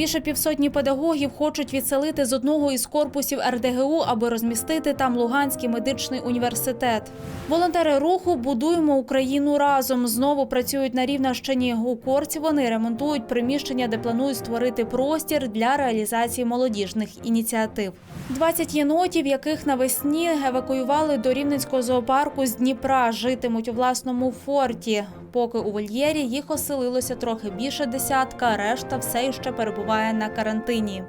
Більше півсотні педагогів хочуть відселити з одного із корпусів РДГУ, аби розмістити там Луганський медичний університет. Волонтери руху Будуємо Україну разом знову працюють на Рівненщині. У Корці вони ремонтують приміщення, де планують створити простір для реалізації молодіжних ініціатив. 20 єнотів, яких навесні евакуювали до Рівненського зоопарку з Дніпра, житимуть у власному форті. Поки у вольєрі їх оселилося трохи більше десятка, решта все ще перебуває на карантині.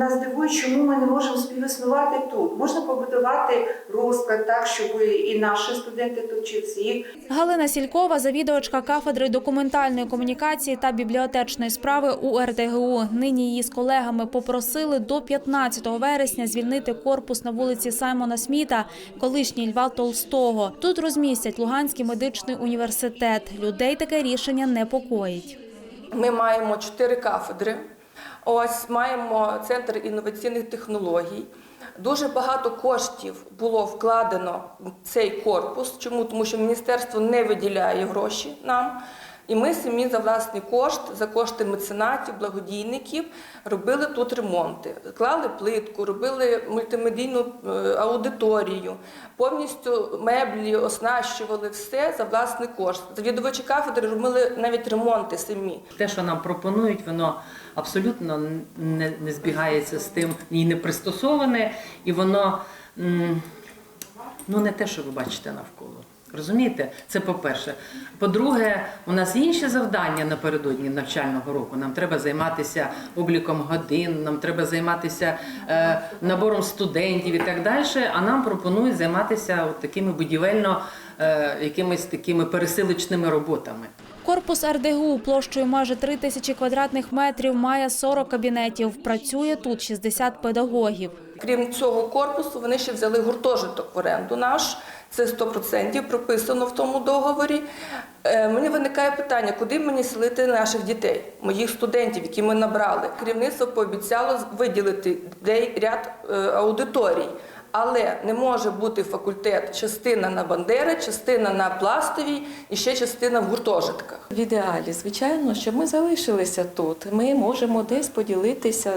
Нас дивує, чому ми не можемо співіснувати тут. Можна побудувати розклад так, щоб і наші студенти тут вчилися. І Галина Сількова, завідувачка кафедри документальної комунікації та бібліотечної справи у РДГУ. Нині її з колегами попросили до 15 вересня звільнити корпус на вулиці Саймона Сміта, колишній Льва Толстого. Тут розмістять Луганський медичний університет. Людей таке рішення непокоїть. Ми маємо чотири кафедри. Ось маємо центр інноваційних технологій. Дуже багато коштів було вкладено в цей корпус. Чому? Тому що міністерство не виділяє гроші нам. І ми самі за власний кошт, за кошти меценатів, благодійників робили тут ремонти. Клали плитку, робили мультимедійну е, аудиторію, повністю меблі оснащували все за власний кошт. Завідувачі кафедри робили навіть ремонти самі. Те, що нам пропонують, воно абсолютно не, не збігається з тим і не пристосоване, і воно ну, не те, що ви бачите навколо. Розумієте? Це по-перше. По-друге, у нас інші завдання напередодні навчального року. Нам треба займатися обліком годин, нам треба займатися е, набором студентів і так далі. А нам пропонують займатися от такими будівельно, е, якимись такими пересилочними роботами. Корпус РДГУ площею майже 3 тисячі квадратних метрів має 40 кабінетів. Працює тут 60 педагогів. Крім цього корпусу, вони ще взяли гуртожиток в оренду наш. Це 100% прописано в тому договорі. Е, Мені виникає питання, куди мені селити наших дітей, моїх студентів, які ми набрали. Керівництво пообіцяло виділити ряд е, аудиторій. Але не може бути факультет частина на Бандери, частина на пластовій і ще частина в гуртожитках. В ідеалі, звичайно, щоб ми залишилися тут. Ми можемо десь поділитися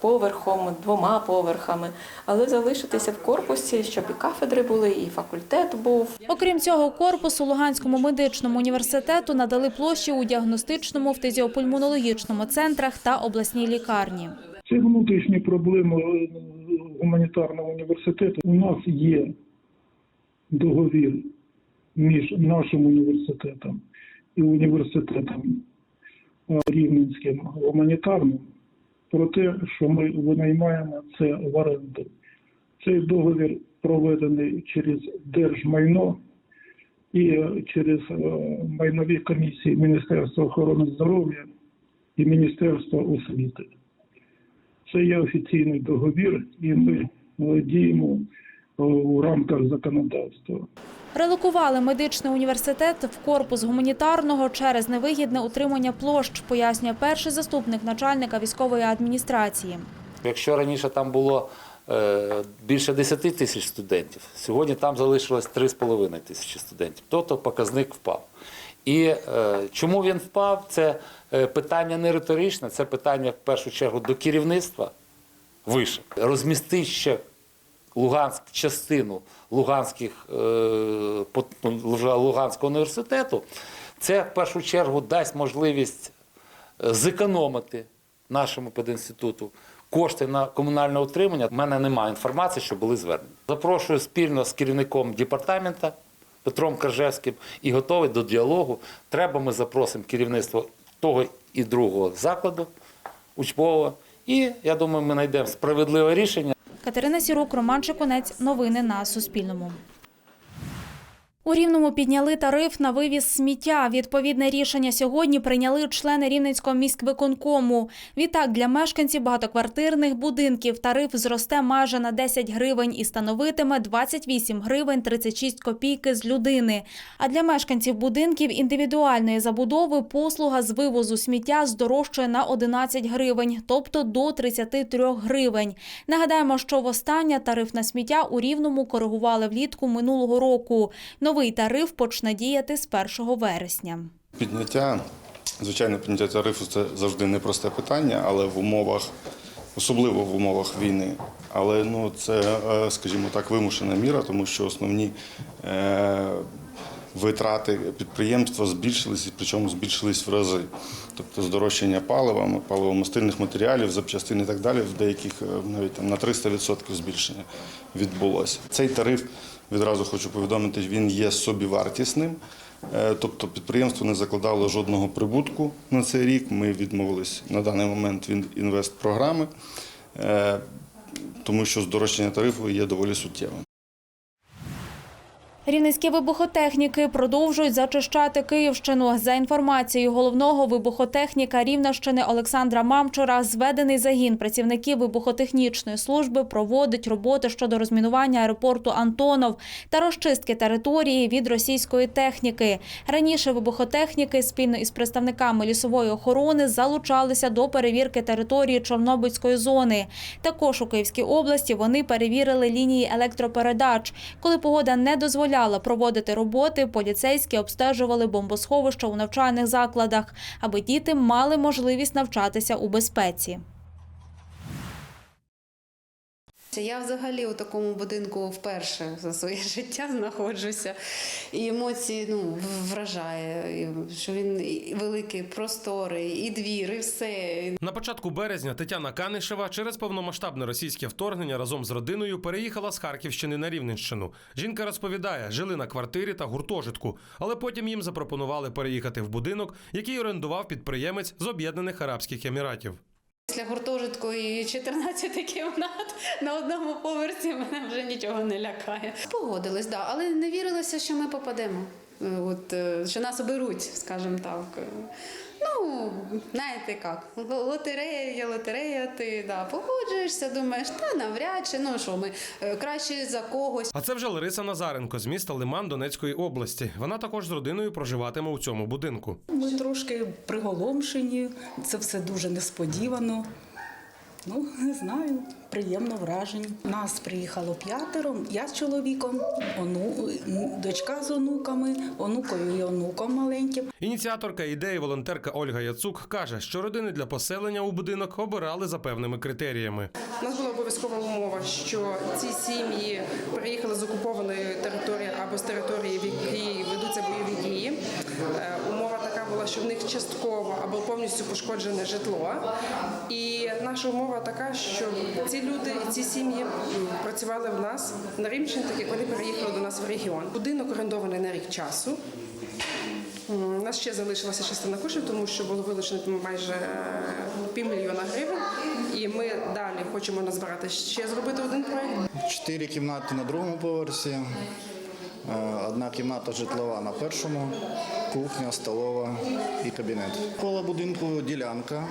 поверхом, двома поверхами, але залишитися в корпусі, щоб і кафедри були, і факультет був. Окрім цього, корпусу Луганському медичному університету надали площі у діагностичному, фтизіопульмонологічному центрах та обласній лікарні. Це внутрішні проблеми е, гуманітарного університету. У нас є договір між нашим університетом і університетом е, Рівненським гуманітарним про те, що ми винаймаємо це в оренду. Цей договір проведений через держмайно і через е, майнові комісії Міністерства охорони здоров'я і Міністерства освіти. Це є офіційний договір, і ми діємо е, у рамках законодавства. Релокували медичний університет в корпус гуманітарного через невигідне утримання площ, пояснює перший заступник начальника військової адміністрації. Якщо раніше там було е, більше 10 тисяч студентів, сьогодні там залишилось 3,5 тисячі студентів. Тобто показник впав. І е, чому він впав? Це е, питання не риторичне, це питання в першу чергу до керівництва вище. Розмістити ще Луганськ, частину Луганських, е, ну, Луганського університету, це в першу чергу дасть можливість е, зекономити нашому пединституту кошти на комунальне утримання. У мене немає інформації, що були звернені. Запрошую спільно з керівником департамента Петром Кажевським і готовий до діалогу. Треба, ми запросимо керівництво того і другого закладу учбового. І я думаю, ми знайдемо справедливе рішення. Катерина Сірук, Роман Чекунець. Новини на Суспільному. У Рівному підняли тариф на вивіз сміття. Відповідне рішення сьогодні прийняли члени Рівненського міськвиконкому. Відтак для мешканців багатоквартирних будинків тариф зросте майже на 10 гривень і становитиме 28 гривень 36 копійки з людини. А для мешканців будинків індивідуальної забудови послуга з вивозу сміття здорожчає на 11 гривень, тобто до 33 гривень. Нагадаємо, що востаннє тариф на сміття у Рівному коригували влітку минулого року. Новий тариф почне діяти з 1 вересня. Підняття Звичайно, підняття тарифу це завжди непросте питання, але в умовах, особливо в умовах війни. Але ну, це, е, скажімо так, вимушена міра, тому що основні е, витрати підприємства збільшились, причому збільшились в рази. Тобто здорожчання палива, паливомастильних матеріалів, запчастин і так далі, в деяких е, навіть там на 300% збільшення відбулося. Цей тариф, відразу хочу повідомити, він є собівартісним. Е, Тобто підприємство не закладало жодного прибутку на цей рік. Ми відмовились на даний момент від інвестпрограми, е, тому що здорожчання тарифу є доволі суттєвим. Рівненські вибухотехніки продовжують зачищати Київщину. За інформацією головного вибухотехніка Рівненщини Олександра Мамчура, зведений загін працівників вибухотехнічної служби проводить роботи щодо розмінування аеропорту Антонов та розчистки території від російської техніки. Раніше вибухотехніки спільно із представниками лісової охорони залучалися до перевірки території Чорнобильської зони. Також у Київській області вони перевірили лінії електропередач. Коли погода не дозволяла проводити роботи, поліцейські обстежували бомбосховища у навчальних закладах, аби діти мали можливість навчатися у безпеці. Я взагалі у такому будинку вперше за своє життя знаходжуся. І емоції ну, вражає, що він і великий, просторий, і двір, і все. На початку березня Тетяна Канишева через повномасштабне російське вторгнення разом з родиною переїхала з Харківщини на Рівненщину. Жінка розповідає, жили на квартирі та гуртожитку, але потім їм запропонували переїхати в будинок, який орендував підприємець з Об'єднаних Арабських Еміратів. Після гуртожитку і 14 кімнат на одному поверсі мене вже нічого не лякає. Погодились, да, але не вірилося, що ми попадемо. Е, От, е, що нас оберуть, скажімо так. Е, Ну, знаєте як, лотерея є лотерея, ти да, погоджуєшся, думаєш, та навряд чи, ну що ми краще за когось. А це вже Лариса Назаренко з міста Лиман Донецької області. Вона також з родиною проживатиме у цьому будинку. Ми трошки приголомшені, це все дуже несподівано. Ну, не знаю, приємно вражені. Нас приїхало п'ятеро, я з чоловіком, ону, дочка з онуками, онукою і онуком маленьким. Ініціаторка ідеї волонтерка Ольга Яцук каже, що родини для поселення у будинок обирали за певними критеріями. У нас була обов'язкова умова, що ці сім'ї приїхали з окупованої території або з території, в якій ведуться бойові дії. Е, Умова така була, що в них частково або повністю пошкоджене житло. І наша умова така, що ці люди і ці сім'ї працювали в нас на Рівненщині, так як вони переїхали до нас в регіон. Будинок орендований на рік часу. У нас ще залишилася частина коштів, тому що було вилучено майже е, півмільйона гривень. І ми далі хочемо назбирати ще зробити один проект. Чотири кімнати на другому поверсі, е, одна кімната житлова на першому, кухня, столова і кабінет. Коло будинку ділянка,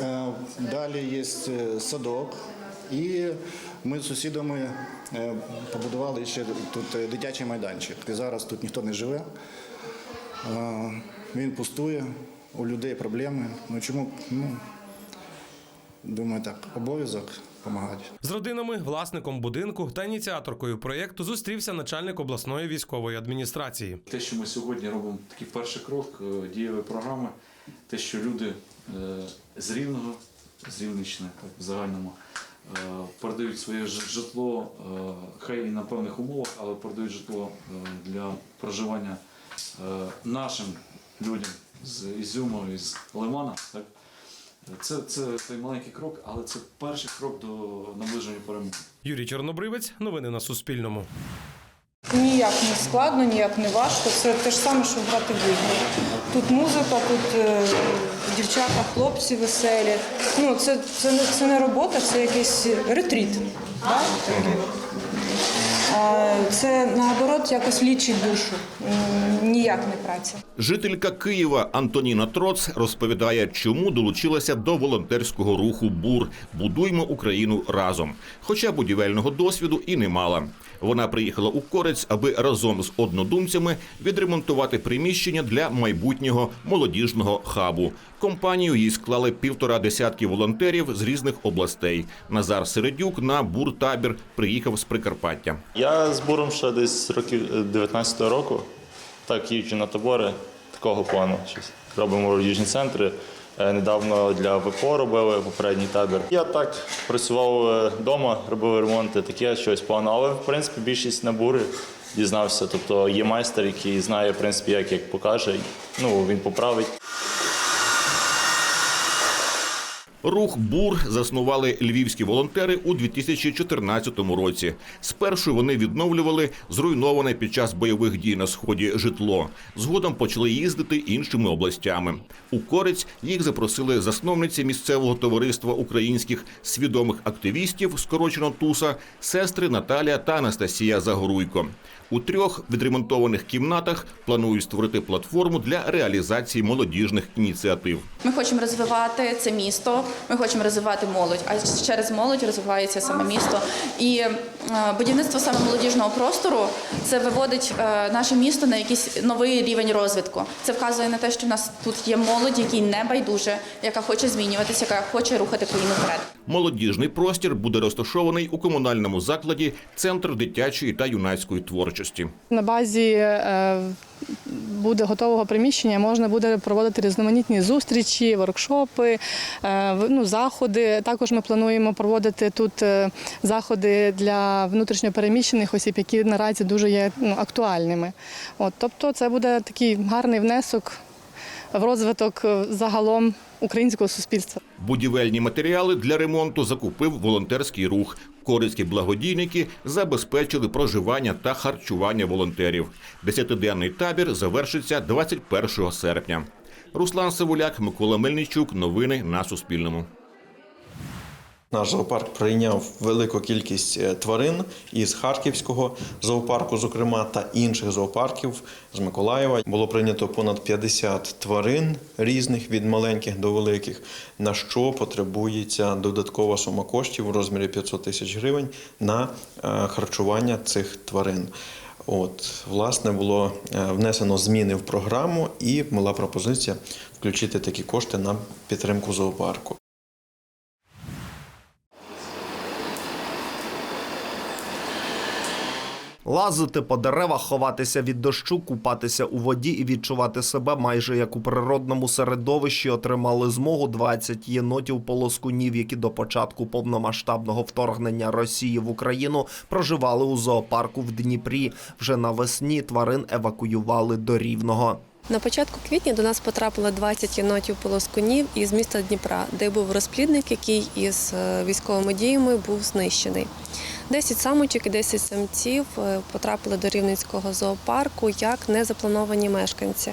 е, далі є е, садок. І ми з сусідами е, побудували ще тут дитячий майданчик. Зараз тут ніхто не живе. Він пустує, у людей проблеми. Ну чому? Ну, думаю, так, обов'язок допомагати. З родинами, власником будинку та ініціаторкою проєкту зустрівся начальник обласної військової адміністрації. Те, що ми сьогодні робимо такий перший крок е, дієвої програми, те, що люди е, з Рівного, з так в загальному, е, передають своє житло, хай і на певних умовах, але передають житло для проживання нашим людям з Ізюму, із Лимана. Так? Це, це той маленький крок, але це перший крок до наближення перемоги. Юрій Чорнобривець, новини на Суспільному. Ніяк не складно, ніяк не важко. Це те ж саме, що грати в ігри. Тут музика, тут е, дівчата, хлопці веселі. Ну, це, це, не, це не робота, це якийсь ретріт. Да? Це наоборот якось лічить душу, ніяк не праця. Жителька Києва Антоніна Троц розповідає, чому долучилася до волонтерського руху БУР Будуймо Україну разом. Хоча будівельного досвіду і не мала. Вона приїхала у Корець, аби разом з однодумцями відремонтувати приміщення для майбутнього молодіжного хабу. Компанію їй склали півтора десятки волонтерів з різних областей. Назар Середюк на бур-табір приїхав з Прикарпаття. Я з буром ще десь років 19-го року. Так, їжджу на табори, такого плану. Щось. Робимо молодіжні центри. Е, Недавно для ВПО робили попередній табір. Я так працював вдома, робив ремонти, таке щось плану. Але в принципі більшість набури дізнався. Тобто є майстер, який знає, в принципі, як, як покаже. Ну він поправить. Рух бур заснували львівські волонтери у 2014 році. Спершу вони відновлювали зруйноване під час бойових дій на сході житло. Згодом почали їздити іншими областями. У Корець їх запросили засновниці місцевого товариства українських свідомих активістів, скорочено ТУСА, сестри Наталія та Анастасія Загоруйко. У трьох відремонтованих кімнатах планують створити платформу для реалізації молодіжних ініціатив. Ми хочемо розвивати це місто, ми хочемо розвивати молодь, а через молодь розвивається саме місто. І будівництво саме молодіжного простору це виводить е, наше місто на якийсь новий рівень розвитку. Це вказує на те, що в нас тут є молодь, якій не байдуже, яка хоче змінюватися, яка хоче рухати країну вперед. Молодіжний простір буде розташований у комунальному закладі Центр дитячої та юнацької творчості. На базі е, буде готового приміщення можна буде проводити різноманітні зустрічі, воркшопи, е, ну, заходи. Також ми плануємо проводити тут е, заходи для внутрішньопереміщених осіб, які наразі дуже є ну, актуальними. От, тобто це буде такий гарний внесок в розвиток е, загалом українського суспільства. Будівельні матеріали для ремонту закупив волонтерський рух. Корицькі благодійники забезпечили проживання та харчування волонтерів. Десятиденний табір завершиться 21 серпня. Руслан Савуляк, Микола Мельничук. Новини на Суспільному. Наш зоопарк прийняв велику кількість е, тварин із Харківського зоопарку, зокрема, та інших зоопарків з Миколаєва. Було прийнято понад 50 тварин різних від маленьких до великих, на що потребується додаткова сума коштів у розмірі 500 тисяч гривень на е, харчування цих тварин. От, власне, було е, внесено зміни в програму, і була пропозиція включити такі кошти на підтримку зоопарку. Лазити по деревах, ховатися від дощу, купатися у воді і відчувати себе майже як у природному середовищі отримали змогу 20 єнотів полоскунів, які до початку повномасштабного вторгнення Росії в Україну проживали у зоопарку в Дніпрі. Вже навесні тварин евакуювали до Рівного. На початку квітня до нас потрапило 20 єнотів полоскунів із міста Дніпра, де був розплідник, який із е, військовими діями був знищений. 10 самочок і 10 самців е, потрапили до Рівненського зоопарку як незаплановані мешканці.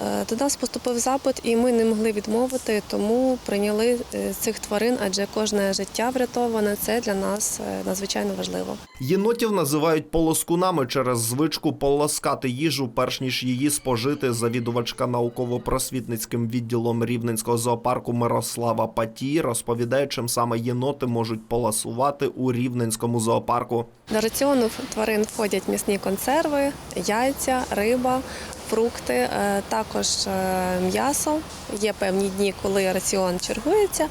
Е, До нас поступив запит, і ми не могли відмовити, тому прийняли е, цих тварин, адже кожне життя врятоване це для нас е, надзвичайно важливо. Єнотів називають полоскунами через звичку полоскати їжу, перш ніж її спожити. Завідувачка науково-просвітницьким відділом Рівненського зоопарку Мирослава Патій розповідає, чим саме єноти можуть поласувати у Рівненському зоопарку. До раціону тварин входять м'ясні консерви, яйця, риба, фрукти, е, також е, м'ясо. Є певні дні, коли раціон чергується,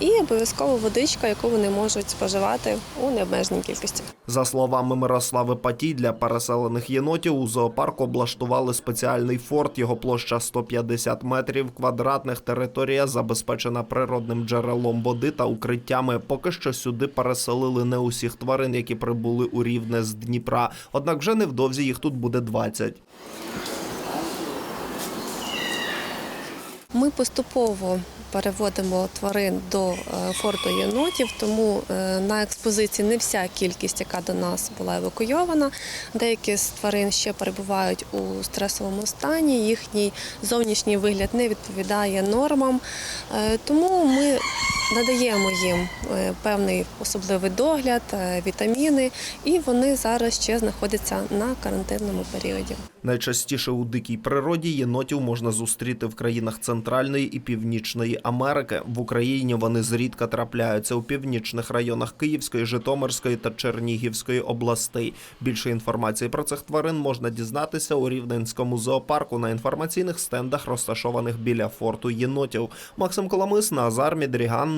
і обов'язково водичка, яку вони можуть споживати у необмеженій кількості. За словами Мирослави Патій, для переселених єнотів у зоопарку облаштували спеціальний форт. Його площа 150 метрів квадратних. Територія забезпечена природним джерелом води та укриттями. Поки що сюди переселили не усіх тварин, які прибули у Рівне з Дніпра. Однак вже невдовзі їх тут буде 20. Ми поступово переводимо тварин до е, форту єнотів, тому е, на експозиції не вся кількість, яка до нас була евакуйована. Деякі з тварин ще перебувають у стресовому стані, їхній зовнішній вигляд не відповідає нормам, Е, тому ми надаємо їм е, певний особливий догляд, е, вітаміни, і вони зараз ще знаходяться на карантинному періоді. Найчастіше у дикій природі єнотів можна зустріти в країнах Центральної і Північної Америки. В Україні вони зрідка трапляються у північних районах Київської, Житомирської та Чернігівської областей. Більше інформації про цих тварин можна дізнатися у Рівненському зоопарку на інформаційних стендах, розташованих біля форту єнотів. Максим Коломис, Назар Мідріган.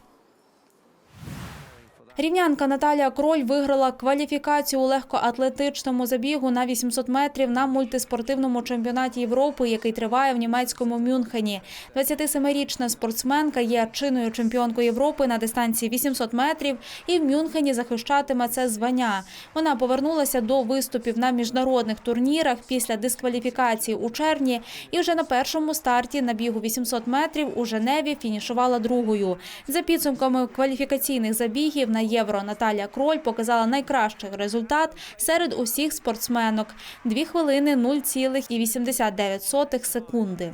Рівнянка Наталія Кроль виграла кваліфікацію у легкоатлетичному забігу на 800 метрів на мультиспортивному чемпіонаті Європи, який триває в німецькому Мюнхені. 27-річна спортсменка є чинною чемпіонкою Європи на дистанції 800 метрів і в Мюнхені захищатиме це звання. Вона повернулася до виступів на міжнародних турнірах після дискваліфікації у червні і вже на першому старті на бігу 800 метрів у Женеві фінішувала другою. За підсумками кваліфікаційних забігів на євро Наталія Кроль показала найкращий результат серед усіх спортсменок 2 хвилини 0,89 секунди.